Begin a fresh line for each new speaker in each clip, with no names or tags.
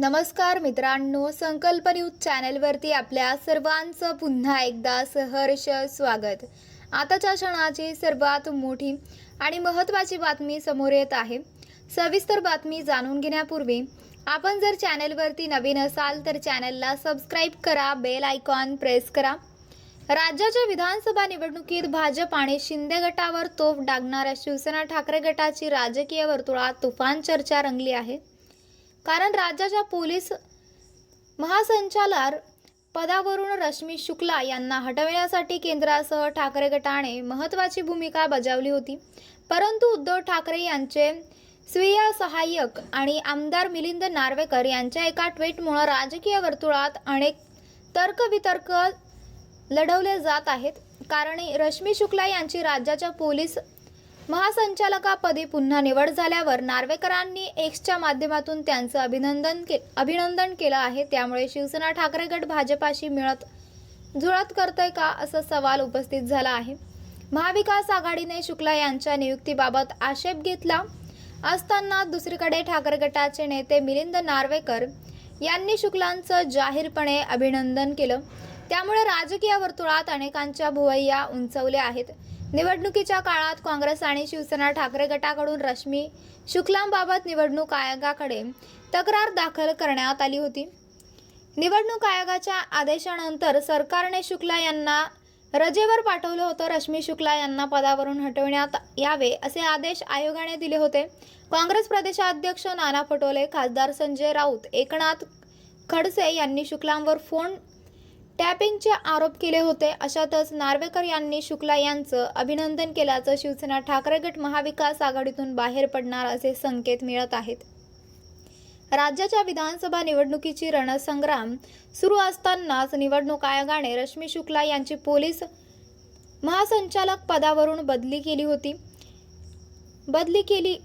नमस्कार मित्रांनो संकल्प न्यूज चॅनेलवरती आपल्या सर्वांचं पुन्हा एकदा सहर्ष स्वागत. आताच्या क्षणाची सर्वात मोठी आणि महत्त्वाची बातमी समोर येत आहे. सविस्तर बातमी जाणून घेण्यापूर्वी आपण जर चॅनेलवरती नवीन असाल तर चॅनेलला सबस्क्राईब करा बेल आयकॉन प्रेस करा. राज्याच्या विधानसभा निवडणुकीत भाजप आणि शिंदे गटावर तोफ डागणाऱ्या शिवसेना ठाकरे गटाची राजकीय वर्तुळात तुफान चर्चा रंगली आहे. कारण राज्याच्या पोलीस महासंचालक पदावरून रश्मी शुक्ला यांना हटविण्यासाठी केंद्रासह ठाकरे गटाने महत्त्वाची भूमिका बजावली होती. परंतु उद्धव ठाकरे यांचे स्वीय सहाय्यक आणि आमदार मिलिंद नार्वेकर यांच्या एका ट्विटमुळे राजकीय वर्तुळात अनेक तर्कवितर्क लढवले जात आहेत. कारण रश्मी शुक्ला यांची राज्याच्या पोलीस महासंचालकापदी पुन्हा निवड झाल्यावर नार्वेकरांनी एक्सच्या माध्यमातून त्यांचं अभिनंदन के अभिनंदन केलं आहे. त्यामुळे शिवसेना ठाकरे गट भाजपाशी मिळत जुळत करतोय का असा सवाल उपस्थित झाला आहे. महाविकास आघाडीने शुक्ला यांच्या नियुक्तीबाबत आक्षेप घेतला असताना दुसरीकडे ठाकरे गटाचे नेते मिलिंद नार्वेकर यांनी शुक्लांचं जाहीरपणे अभिनंदन केलं. त्यामुळे राजकीय वर्तुळात अनेकांच्या भुवैया उंचवल्या आहेत. निवडणुकीच्या काळात काँग्रेस आणि शिवसेना ठाकरे गटाकडून रश्मी शुक्लांबाबत निवडणूक आयोगाकडे तक्रार दाखल करण्यात आली होती. निवडणूक आयोगाच्या आदेशानंतर सरकारने शुक्ला यांना रजेवर पाठवलं होतं. रश्मी शुक्ला यांना पदावरून हटवण्यात यावे असे आदेश आयोगाने दिले होते. काँग्रेस प्रदेशाध्यक्ष नाना पटोले खासदार संजय राऊत एकनाथ खडसे यांनी शुक्लांवर फोन टॅपिंगचे आरोप केले होते. अशातच नार्वेकर यांनी शुक्ला यांचं अभिनंदन केल्याचं शिवसेना ठाकरे गट महाविकास आघाडीतून बाहेर पडणार असे संकेत मिळत आहेत. राज्याच्या विधानसभा निवडणुकीची रणसंग्राम सुरू असतानाच निवडणूक आयोगाने रश्मी शुक्ला यांची पोलीस महासंचालक पदावरून बदली केली होती. बदली केली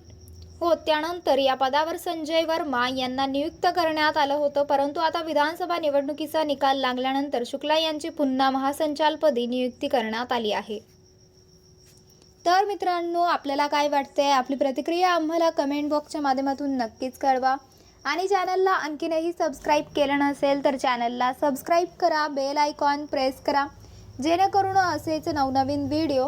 हो त्यानंतर या पदावर संजय वर्मा यांना नियुक्त करण्यात आलं होतं. परंतु आता विधानसभा निवडणुकीचा निकाल लागल्यानंतर शुक्ला यांची पुन्हा महासंचालपदी नियुक्ती करण्यात आली आहे. तर मित्रांनो आपल्याला काय वाटतंय? आपली प्रतिक्रिया आम्हाला कमेंट बॉक्सच्या माध्यमातून नक्कीच कळवा. आणि चॅनलला आणखीनही सबस्क्राईब केलं नसेल तर चॅनलला सबस्क्राईब करा. बेल आयकॉन प्रेस करा. जेणेकरून असेच नवनवीन व्हिडिओ